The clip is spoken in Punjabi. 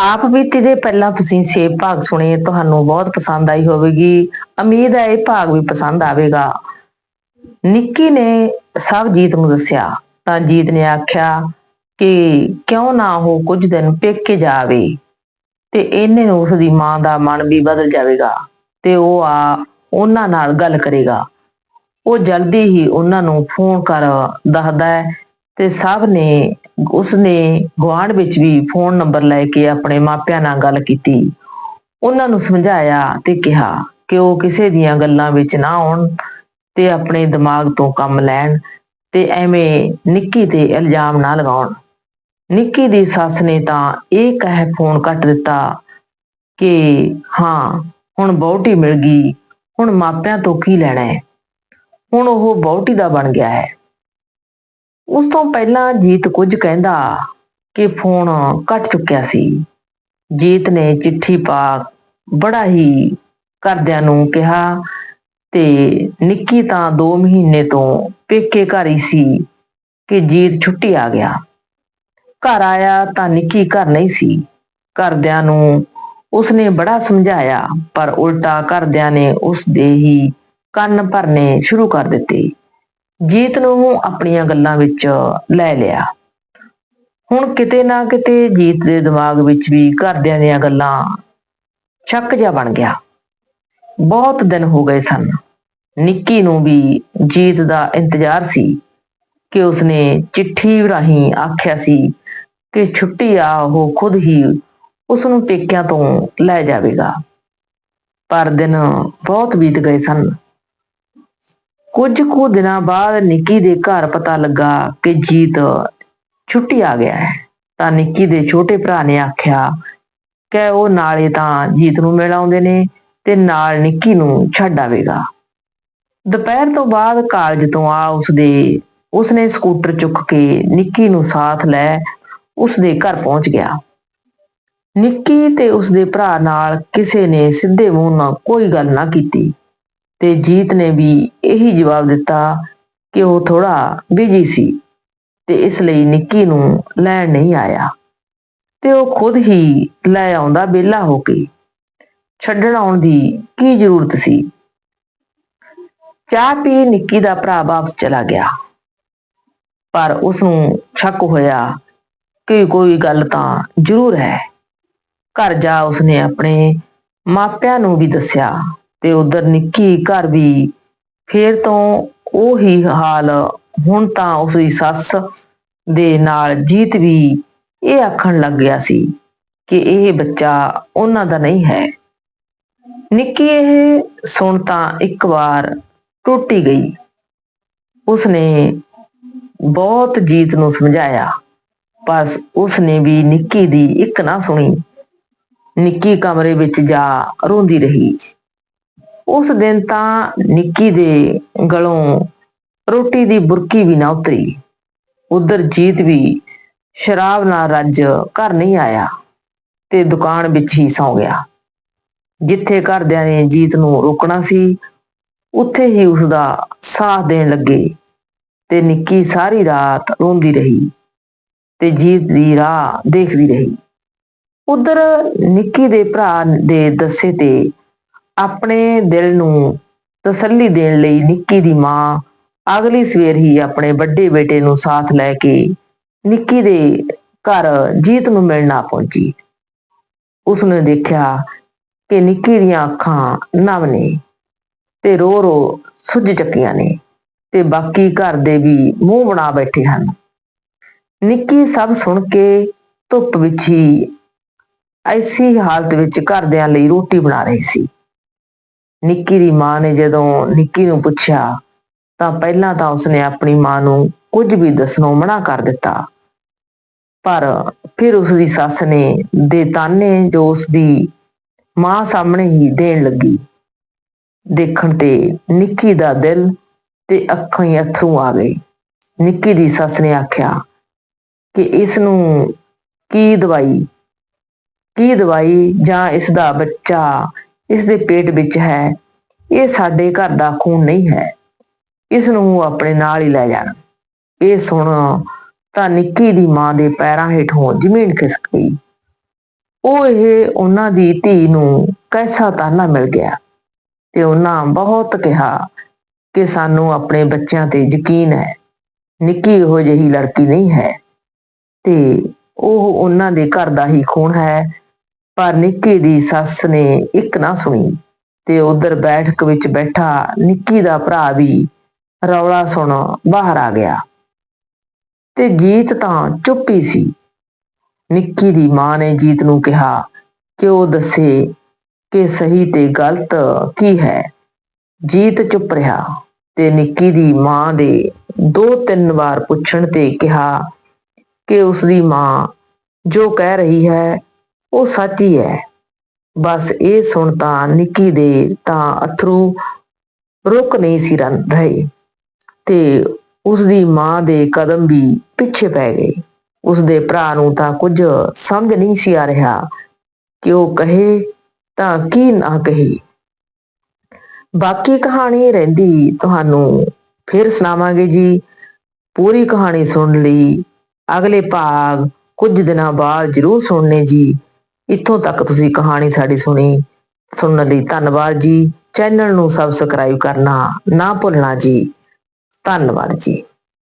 ਆਪ ਬੀਤੀ ਦੇ ਪਹਿਲਾਂ ਤੁਸੀਂ 6 ਭਾਗ ਸੁਣੇ, ਤੁਹਾਨੂੰ ਬਹੁਤ ਪਸੰਦ ਆਈ ਹੋਵੇਗੀ। ਉਮੀਦ ਹੈ ਇਹ ਭਾਗ ਵੀ ਪਸੰਦ ਆਵੇਗਾ। ਨਿੱਕੀ ਨੇ ਸਭ ਜੀਤ ਨੂੰ ਦੱਸਿਆ, ਤਾਂ ਜੀਤ ਨੇ ਆਖਿਆ ਕਿ ਕਿਉਂ ਨਾ ਉਹ ਕੁਝ ਦਿਨ ਪੇਕੇ ਜਾਵੇ ਤੇ ਇਹਨੇ ਨੂੰ ਉਸ ਦੀ ਮਾਂ ਦਾ ਮਨ ਵੀ ਬਦਲ ਜਾਵੇਗਾ ਤੇ ਉਹ ਆ ਉਹਨਾਂ ਨਾਲ ਗੱਲ ਕਰੇਗਾ। ਉਹ ਜਲਦੀ ਹੀ ਉਹਨਾਂ ਨੂੰ ਫੋਨ ਕਰ ਦੱਸਦਾ ਹੈ ਤੇ ਸਭ ਨੇ, ਉਸਨੇ ਗੁਆਂਢ ਵਿੱਚ ਵੀ ਫੋਨ ਨੰਬਰ ਲੈ ਕੇ ਆਪਣੇ ਮਾਪਿਆਂ ਨਾਲ ਗੱਲ ਕੀਤੀ। ਉਹਨਾਂ ਨੂੰ ਸਮਝਾਇਆ ਤੇ ਕਿਹਾ ਕਿ ਉਹ ਕਿਸੇ ਦੀਆਂ ਗੱਲਾਂ ਵਿੱਚ ਨਾ ਆਉਣ ਤੇ ਆਪਣੇ ਦਿਮਾਗ ਤੋਂ ਕੰਮ ਲੈਣ ਤੇ ਐਵੇਂ ਨਿੱਕੀ ਤੇ ਇਲਜ਼ਾਮ ਨਾ ਲਗਾਉਣ। ਨਿੱਕੀ ਦੀ ਸੱਸ ਨੇ ਤਾਂ ਇਹ ਕਹਿ ਫੋਨ ਕੱਟ ਦਿੱਤਾ ਕਿ, ਹਾਂ, ਹੁਣ ਬਹੁਟੀ ਮਿਲ ਗਈ, ਹੁਣ ਮਾਪਿਆਂ ਤੋਂ ਕੀ ਲੈਣਾ ਹੈ? ਹੁਣ ਉਹ ਬਹੁਟੀ ਦਾ ਬਣ ਗਿਆ ਹੈ। ਉਸ ਤੋਂ ਪਹਿਲਾਂ ਜੀਤ ਕੁਝ ਕਹਿੰਦਾ ਕਿ ਫੋਨ ਕੱਟ ਚੁੱਕਿਆ ਸੀ। ਜੀਤ ਨੇ ਚਿੱਠੀ ਪਾ ਬੜਾ ਹੀ ਘਰਦਿਆਂ ਨੂੰ ਕਿਹਾ ਤੇ ਨਿੱਕੀ ਤਾਂ 2 ਮਹੀਨੇ ਤੋਂ ਪੇਕੇ ਘਰ ਹੀ ਸੀ ਕਿ ਜੀਤ ਛੁੱਟੀ ਆ ਗਿਆ। ਘਰ ਆਇਆ ਤਾਂ ਨਿੱਕੀ ਘਰ ਨਹੀਂ ਸੀ। ਘਰਦਿਆਂ ਨੂੰ ਉਸਨੇ ਬੜਾ ਸਮਝਾਇਆ, ਪਰ ਉਲਟਾ ਘਰਦਿਆਂ ਨੇ ਉਸ ਦੇ ਹੀ ਕੰਨ ਭਰਨੇ ਸ਼ੁਰੂ ਕਰ ਦਿੱਤੇ। ਜੀਤ ਨੂੰ ਆਪਣੀਆਂ ਗੱਲਾਂ ਵਿੱਚ ਲੈ ਲਿਆ। ਹੁਣ ਕਿਤੇ ਨਾ ਕਿਤੇ ਜੀਤ ਦੇ ਦਿਮਾਗ ਵਿੱਚ ਵੀ ਘਰਦਿਆਂ ਦੀਆਂ ਗੱਲਾਂ ਸ਼ੱਕ ਜਿਹਾ ਬਣ ਗਿਆ। ਬਹੁਤ ਦਿਨ ਹੋ ਗਏ ਸਨ। ਨਿੱਕੀ ਨੂੰ ਵੀ ਜੀਤ ਦਾ ਇੰਤਜ਼ਾਰ ਸੀ ਕਿ ਉਸਨੇ ਚਿੱਠੀ ਰਾਹੀਂ ਆਖਿਆ ਸੀ ਕਿ ਛੁੱਟੀ ਆ, ਉਹ ਖੁਦ ਹੀ ਉਸ ਨੂੰ ਪੇਕਿਆਂ ਤੋਂ ਲੈ ਜਾਵੇਗਾ। ਪਰ ਦਿਨ ਬਹੁਤ ਬੀਤ ਗਏ ਸਨ। ਕੁਝ ਕੁ ਦਿਨਾਂ ਬਾਅਦ ਨਿੱਕੀ ਦੇ ਘਰ ਪਤਾ ਲੱਗਾ ਕਿ ਜੀਤ ਛੁੱਟੀ ਆ ਗਿਆ ਹੈ। ਤਾਂ ਨਿੱਕੀ ਦੇ ਛੋਟੇ ਭਰਾ ਨੇ ਆਖਿਆ ਕਿ ਉਹ ਨਾਲੇ ਤਾਂ ਜੀਤ ਨੂੰ ਮਿਲ ਆਉਂਦੇ ਨੇ ਤੇ ਨਾਲ ਨਿੱਕੀ ਨੂੰ ਛੱਡ ਆਵੇਗਾ। ਦੁਪਹਿਰ ਤੋਂ ਬਾਅਦ ਕਾਲਜ ਤੋਂ ਆ ਉਸਦੇ, ਉਸਨੇ ਸਕੂਟਰ ਚੁੱਕ ਕੇ ਨਿੱਕੀ ਨੂੰ ਸਾਥ ਲੈ ਉਸਦੇ ਘਰ ਪਹੁੰਚ ਗਿਆ। ਨਿੱਕੀ ਤੇ ਉਸਦੇ ਭਰਾ ਨਾਲ ਕਿਸੇ ਨੇ ਸਿੱਧੇ ਮੂੰਹ ਨਾਲ ਕੋਈ ਗੱਲ ਨਾ ਕੀਤੀ। ਤੇ ਜੀਤ ਨੇ ਵੀ ਇਹੀ ਜਵਾਬ ਦਿੱਤਾ ਕਿ ਉਹ ਥੋੜਾ ਬਿਜ਼ੀ ਸੀ ਤੇ ਇਸ ਲਈ ਨਿੱਕੀ ਨੂੰ ਲੈਣ ਨਹੀਂ ਆਇਆ। ਤੇ ਉਹ ਖੁਦ ਹੀ ਲੈ ਆਉਂਦਾ ਵਿਹਲਾ ਹੋ ਕੇ। ਛੱਡਣ ਆਉਣ ਦੀ ਕੀ ਜ਼ਰੂਰਤ ਸੀ? ਚਾਹ ਪੀ ਨਿੱਕੀ ਦਾ ਭਰਾ ਵਾਪਸ ਚਲਾ ਗਿਆ। ਪਰ ਉਸ ਨੂੰ ਸ਼ੱਕ ਹੋਇਆ ਕਿ ਕੋਈ ਗੱਲ ਤਾਂ ਜ਼ਰੂਰ ਹੈ। ਘਰ ਜਾ ਉਸਨੇ ਆਪਣੇ ਮਾਪਿਆਂ ਨੂੰ ਵੀ ਦੱਸਿਆ ਤੇ ਉਧਰ ਨਿੱਕੀ ਘਰ ਵੀ ਫੇਰ ਤੋਂ ਉਹੀ ਹਾਲ ਹੁਣ ਤਾਂ ਉਸ ਦੀ ਸੱਸ ਦੇ ਨਾਲ ਜੀਤ ਵੀ ਇਹ ਆਖਣ ਲੱਗ ਗਿਆ ਸੀ ਕਿ ਇਹ ਬੱਚਾ ਉਹਨਾਂ ਦਾ ਨਹੀਂ ਹੈ। ਨਿੱਕੀ ਇਹ ਸੁਣ ਤਾਂ ਇੱਕ ਵਾਰ ਟੁੱਟੀ ਗਈ। ਉਸਨੇ ਬਹੁਤ ਜੀਤ ਨੂੰ ਸਮਝਾਇਆ ਬਸ ਉਸਨੇ ਵੀ ਨਿੱਕੀ ਦੀ ਇੱਕ ਨਾ ਸੁਣੀ। ਨਿੱਕੀ ਕਮਰੇ ਵਿੱਚ ਜਾ ਰੋਂਦੀ ਰਹੀ। ਉਸ ਦਿਨ ਤਾਂ ਨਿੱਕੀ ਦੇ ਗਲੋਂ ਰੋਟੀ ਦੀ ਬੁਰਕੀ ਵੀ ਨਾ ਉਤਰੀ। ਉਧਰ ਜੀਤ ਵੀ ਸ਼ਰਾਬ ਨਾਲ ਰੱਜ ਘਰ ਨਹੀਂ ਆਇਆ ਤੇ ਦੁਕਾਨ ਵਿੱਚ ਹੀ ਸੌ ਗਿਆ। ਜਿੱਥੇ ਘਰਦਿਆਂ ਨੇ ਜੀਤ ਨੂੰ ਰੋਕਣਾ ਸੀ, ਉੱਥੇ ਹੀ ਉਸ ਦਾ ਸਾਥ ਦੇਣ ਲੱਗੇ ਤੇ ਨਿੱਕੀ ਸਾਰੀ ਰਾਤ ਰੋਂਦੀ ਰਹੀ ਤੇ ਜੀਤ ਦੀ ਰਾਹ ਦੇਖਦੀ ਰਹੀ। ਉਧਰ ਨਿੱਕੀ ਦੇ ਭਰਾ ਦੇ ਦੱਸੇ ਤੇ ਆਪਣੇ ਦਿਲ ਨੂੰ ਤਸੱਲੀ ਦੇਣ ਲਈ ਨਿੱਕੀ ਦੀ ਮਾਂ ਅਗਲੀ ਸਵੇਰ ਹੀ ਆਪਣੇ ਵੱਡੇ ਬੇਟੇ ਨੂੰ ਸਾਥ ਲੈ ਕੇ ਨਿੱਕੀ ਦੇ ਘਰ ਜੀਤ ਨੂੰ ਮਿਲਣਾ ਪਹੁੰਚੀ। ਉਸਨੇ ਦੇਖਿਆ ਕਿ ਨਿੱਕੀ ਦੀਆਂ ਅੱਖਾਂ ਨਮ ਨੇ ਤੇ ਰੋ ਰੋ ਸੁੱਜ ਚੱਕੀਆਂ ਨੇ ਤੇ ਬਾਕੀ ਘਰ ਦੇ ਵੀ ਮੂੰਹ ਬਣਾ ਬੈਠੇ ਹਨ। ਨਿੱਕੀ ਸਭ ਸੁਣ ਕੇ ਧੁੱਪ ਵਿੱਚ ਹੀ ਐਸੀ ਹਾਲਤ ਵਿੱਚ ਘਰਦਿਆਂ ਲਈ ਰੋਟੀ ਬਣਾ ਰਹੀ ਸੀ। ਨਿੱਕੀ ਦੀ ਮਾਂ ਨੇ ਜਦੋਂ ਨਿੱਕੀ ਨੂੰ ਪੁੱਛਿਆ, ਤਾਂ ਪਹਿਲਾਂ ਤਾਂ ਉਸਨੇ ਆਪਣੀ ਮਾਂ ਨੂੰ ਕੁਝ ਵੀ ਦੱਸਣੋਂ ਮਨਾ ਕਰ ਦਿੱਤਾ। ਪਰ ਫਿਰ ਉਸਦੀ ਸੱਸ ਨੇ ਦੇ ਤਾਨੇ ਜੋ ਉਸ ਮਾਂ ਸਾਹਮਣੇ ਹੀ ਦੇਣ ਲੱਗੀ। ਦੇਖਣ ਤੇ ਨਿੱਕੀ ਦਾ ਦਿਲ ਤੇ ਅੱਖਾਂ ਹੀ ਅਥਰੂ ਆ ਗਏ। ਨਿੱਕੀ ਦੀ ਸੱਸ ਨੇ ਆਖਿਆ ਕਿ ਇਸ ਨੂੰ ਕੀ ਦਵਾਈ ਕੀ ਦਵਾਈ ਜਾਂ ਇਸ ਦਾ ਬੱਚਾ ਇਸ ਦੇ ਪੇਟ ਵਿੱਚ ਹੈ। ਇਹ ਸਾਡੇ ਘਰ ਦਾ ਖੂਨ ਨਹੀਂ ਹੈ। ਇਸ ਨੂੰ ਉਹ ਆਪਣੇ ਨਾਲ ਹੀ ਲੈ ਜਾਣ। ਇਹ ਸੁਣ ਤਾਂ ਨਿੱਕੀ ਦੀ ਮਾਂ ਦੇ ਪੈਰਾਂ ਹੇਠੋਂ ਜ਼ਮੀਨ ਖਿਸਕ ਗਈ। ਉਹ ਇਹ ਉਹਨਾਂ ਦੀ ਧੀ ਨੂੰ ਕੈਸਾ ਤਾਨਾ ਮਿਲ ਗਿਆ ਤੇ ਉਹਨਾਂ ਬਹੁਤ ਕਿਹਾ ਕਿ ਸਾਨੂੰ ਆਪਣੇ ਬੱਚਿਆਂ ਤੇ ਯਕੀਨ ਹੈ। ਨਿੱਕੀ ਉਹ ਜਿਹੀ ਲੜਕੀ ਨਹੀਂ ਹੈ ਤੇ ਉਹ ਉਹਨਾਂ ਦੇ ਘਰ ਦਾ ਹੀ ਖੂਨ ਹੈ। ਪਰ ਨਿੱਕੀ ਦੀ ਸੱਸ ਨੇ ਇੱਕ ਨਾ ਸੁਣੀ ਤੇ ਉਧਰ ਬੈਠਕ ਵਿੱਚ ਬੈਠਾ ਨਿੱਕੀ ਦਾ ਭਰਾ ਵੀ ਰੌਲਾ ਸੁਣ ਬਾਹਰ ਆ ਗਿਆ ਤੇ ਜੀਤ ਤਾਂ ਚੁੱਪ ਹੀ ਸੀ। ਨਿੱਕੀ ਦੀ ਮਾਂ ਨੇ ਜੀਤ ਨੂੰ ਕਿਹਾ ਕਿ ਉਹ ਦੱਸੇ ਕਿ ਸਹੀ ਤੇ ਗਲਤ ਕੀ ਹੈ? ਜੀਤ ਚੁੱਪ ਰਿਹਾ ਤੇ ਨਿੱਕੀ ਦੀ ਮਾਂ ਦੇ ਦੋ ਤਿੰਨ ਵਾਰ ਪੁੱਛਣ ਤੇ ਕਿਹਾ ਕਿ ਉਸ ਦੀ ਮਾਂ ਜੋ ਕਹਿ ਰਹੀ ਹੈ ਉਹ ਸੱਚ ਹੀ ਹੈ। ਬਸ ਇਹ ਸੁਣ ਤਾਂ ਨਿੱਕੀ ਦੇ ਤਾਂ ਅਥਰੂ ਰੁਕ ਨਹੀਂ ਸੀ ਰਨ ਰਹੇ ਤੇ ਉਸ ਦੀ ਮਾਂ ਦੇ ਕਦਮ ਵੀ ਪਿੱਛੇ ਪੈ ਗਏ। ਉਸ ਦੇ ਭਰਾ ਨੂੰ ਤਾਂ ਕੁਝ ਸਮਝ ਨਹੀਂ ਸੀ ਆ ਰਿਹਾ ਕਿ ਉਹ ਕਹੇ ਤਾਂ ਕੀ ਨਾ ਕਹੇ। ਬਾਕੀ ਕਹਾਣੀ ਰਹਿੰਦੀ ਤੁਹਾਨੂੰ ਫਿਰ ਸੁਣਾਵਾਂਗੇ ਜੀ। ਪੂਰੀ ਕਹਾਣੀ ਸੁਣਨ ਲਈ ਅਗਲੇ ਭਾਗ ਕੁਝ ਦਿਨਾਂ ਬਾਅਦ ਜਰੂਰ ਸੁਣਨੇ ਜੀ। ਇੱਥੋਂ ਤੱਕ ਤੁਸੀਂ ਕਹਾਣੀ ਸਾਡੀ ਸੁਣੀ, ਸੁਣਨ ਲਈ ਧੰਨਵਾਦ ਜੀ। ਚੈਨਲ ਨੂੰ ਸਬਸਕ੍ਰਾਈਬ ਕਰਨਾ ਨਾ ਭੁੱਲਣਾ ਜੀ। ਧੰਨਵਾਦ ਜੀ।